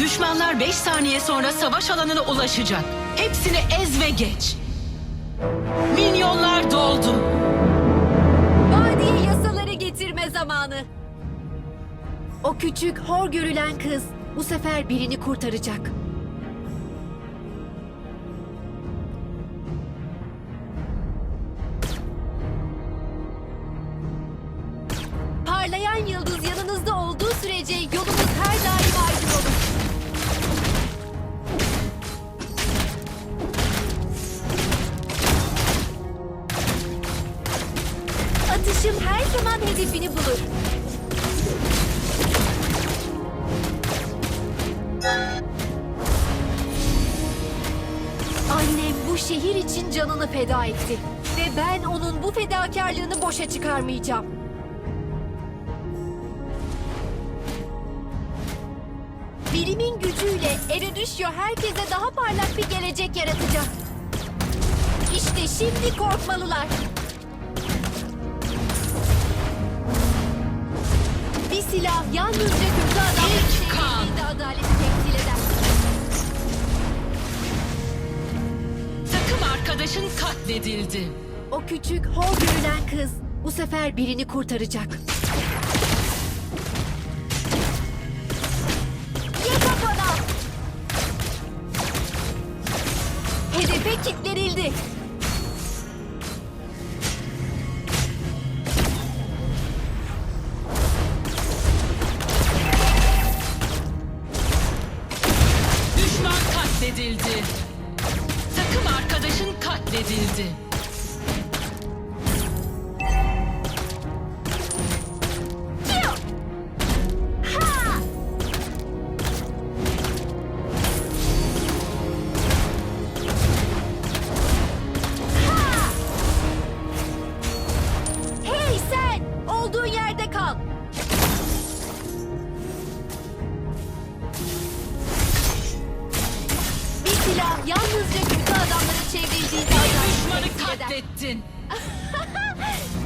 Düşmanlar 5 saniye sonra savaş alanına ulaşacak. Hepsini ez ve geç. Minyonlar doldu. Vadiye yasaları getirme zamanı. O küçük, hor görülen kız bu sefer birini kurtaracak. Parlayan yıldız yanınızda olduğu sürece yolunuz Annem bu şehir için canını feda etti. Ve ben onun bu fedakarlığını boşa çıkarmayacağım. Bilimin gücüyle Eredüşyo herkese daha parlak bir gelecek yaratacak. İşte şimdi korkmalılar. Silah yalnızca kötü adamların İlk kan. adaleti temsil eder. Takım arkadaşın katledildi. O küçük, hor görülen kız bu sefer birini kurtaracak. Kafana! Hedefe kilitlenildi. Katledildi.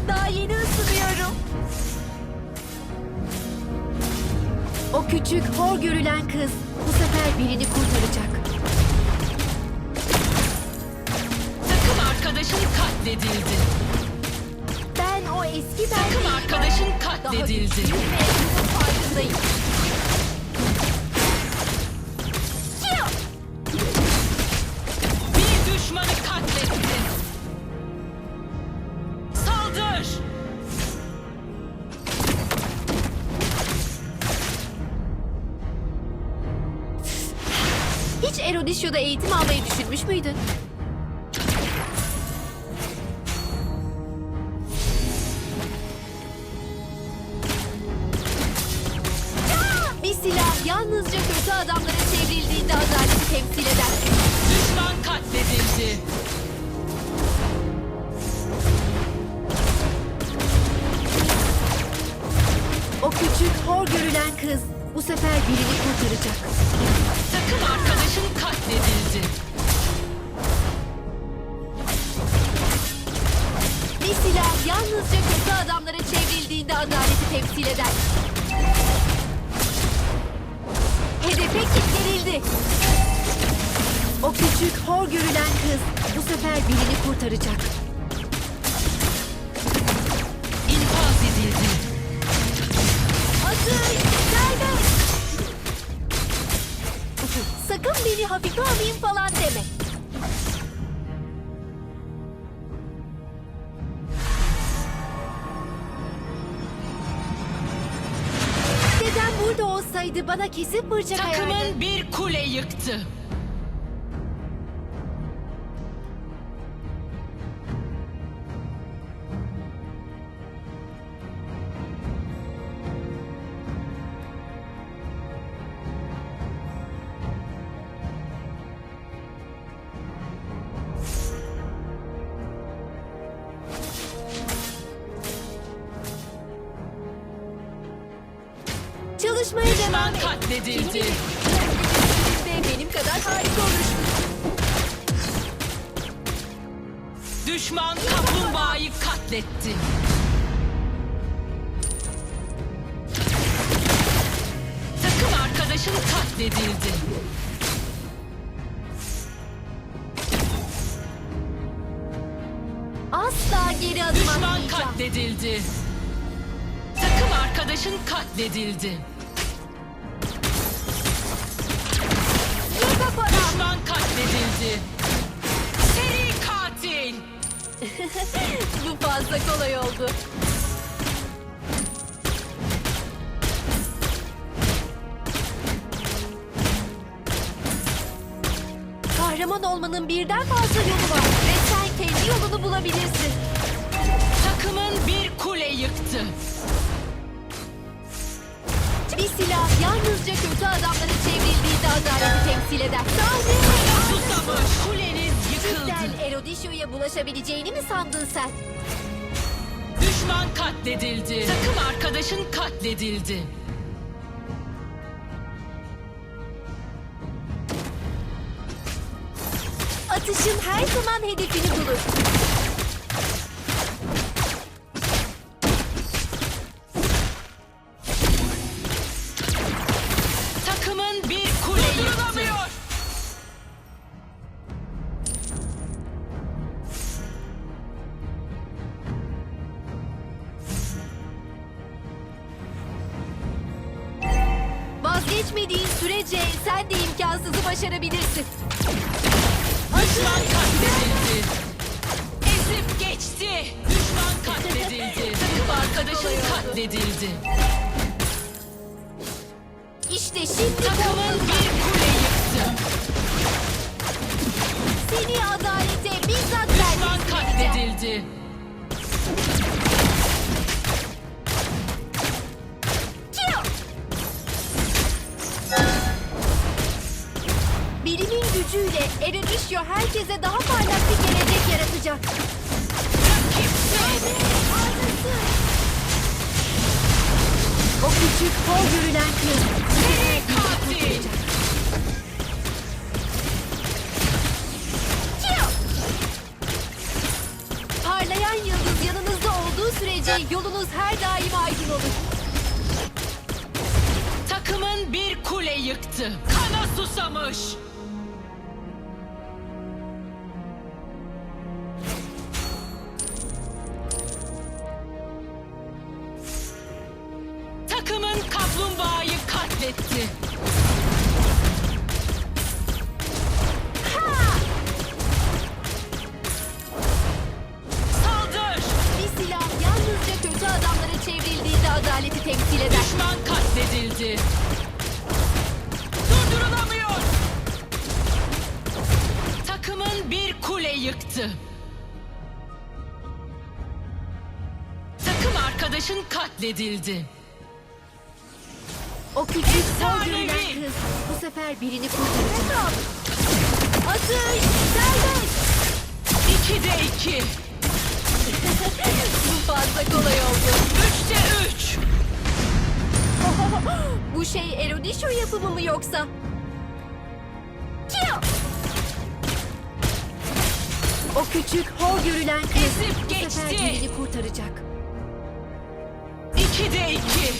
Daha yeni ısınıyorum. O küçük, hor görülen kız bu sefer birini kurtaracak. Takım arkadaşın katledildi. Ben o eski ben Takım değilim. arkadaşın Daha katledildi. güçlüyüm ve bunun farkındayım. Erodisyo'da eğitim almayı düşünmüş müydün? Bir silah yalnızca kötü adamların çevrildiğinde adaleti temsil eder. Düşman katledildi. O küçük, hor görülen kız bu sefer birini kurtaracak. Takım arkadaşın katledildi. Bir silah yalnızca kötü adamlara çevrildiğinde adaleti temsil eder. Hedefe kilitlenildi. O küçük, hor görülen kız bu sefer birini kurtaracak. İnfaz edildi. Atış! Beni hafife alayım falan deme. Dedem burada olsaydı bana kesin ayardı. Takımın bir kule yıktı. Çalışmaya Düşman devam et. katledildi. Siz de benim kadar harika olursunuz. Düşman kaplumbağayı katletti. Takım arkadaşı arkadaşın katledildi. Asla geri adım Düşman atmayacağım. katledildi. Takım arkadaşın katledildi. Katledildi. Seri katil. Bu fazla kolay oldu. Kahraman olmanın birden fazla yolu var ve sen kendi yolunu bulabilirsin. Takımın bir kule yıktı. Bir silah yalnızca kötü adamların çevrildiğinde adaleti temsil eder. Sahne! Susamış. Kuleniz yıkıldı. Cidden Erodişo'ya bulaşabileceğini mi sandın sen? Düşman katledildi. Takım arkadaşın katledildi. Atışın her zaman hedefini bulur. Vazgeçmediğin sürece sen de imkansızı başarabilirsin. Düşman katledildi. Ezip geçti. Düşman katledildi. Takım arkadaşın katledildi. İşte şimdi Takımın bir kule yıktı. seni adalete bizzat Düşman katledildi. Erodişyo herkese daha parlak bir gelecek yaratacak. O küçük, hor görülen kız. Parlayan yıldız yanınızda olduğu sürece yolunuz her daim aydın olur. Takımın bir kule yıktı. Kana susamış. Adaleti temsil eder. Düşman katledildi. Durdurulamıyor. Takımın bir kule yıktı. Takım arkadaşın katledildi. O küçük, görülen kız bu sefer birini kurtaracak. Atış! Serbest! İkide iki. Bu fazla kolay oldu. Üçte üç. Bu şey Erodişo yapımı mı yoksa? Kiyo! O küçük, hor görülen kız Ezip bu sefer geçti. birini kurtaracak. İkide iki.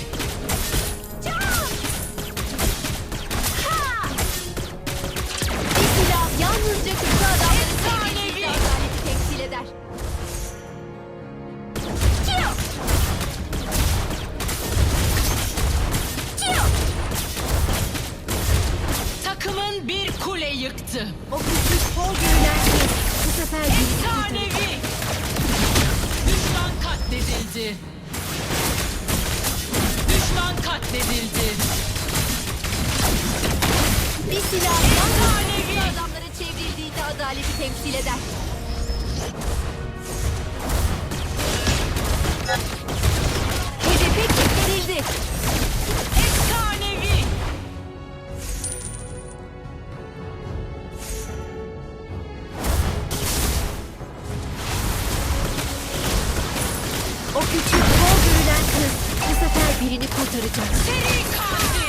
Yıktı. O küçük, hor görülen kız bu sefer. Efsanevi. Düşman katledildi. Düşman katledildi. Bir silah Efsanevi. adamlara çevrildiğinde adaleti temsil eder. Bu sefer birini kurtaracak. Seri katil. Buraya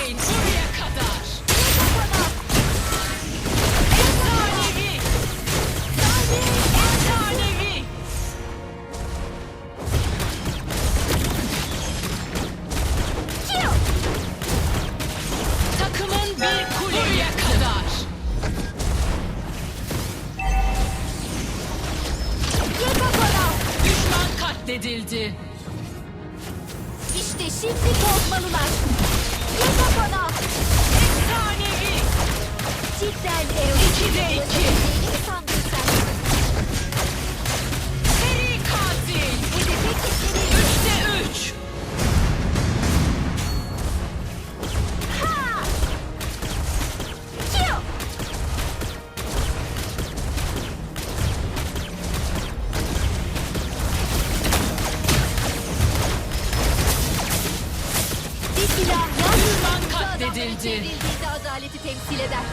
çevrildiğinde adaleti temsil eder.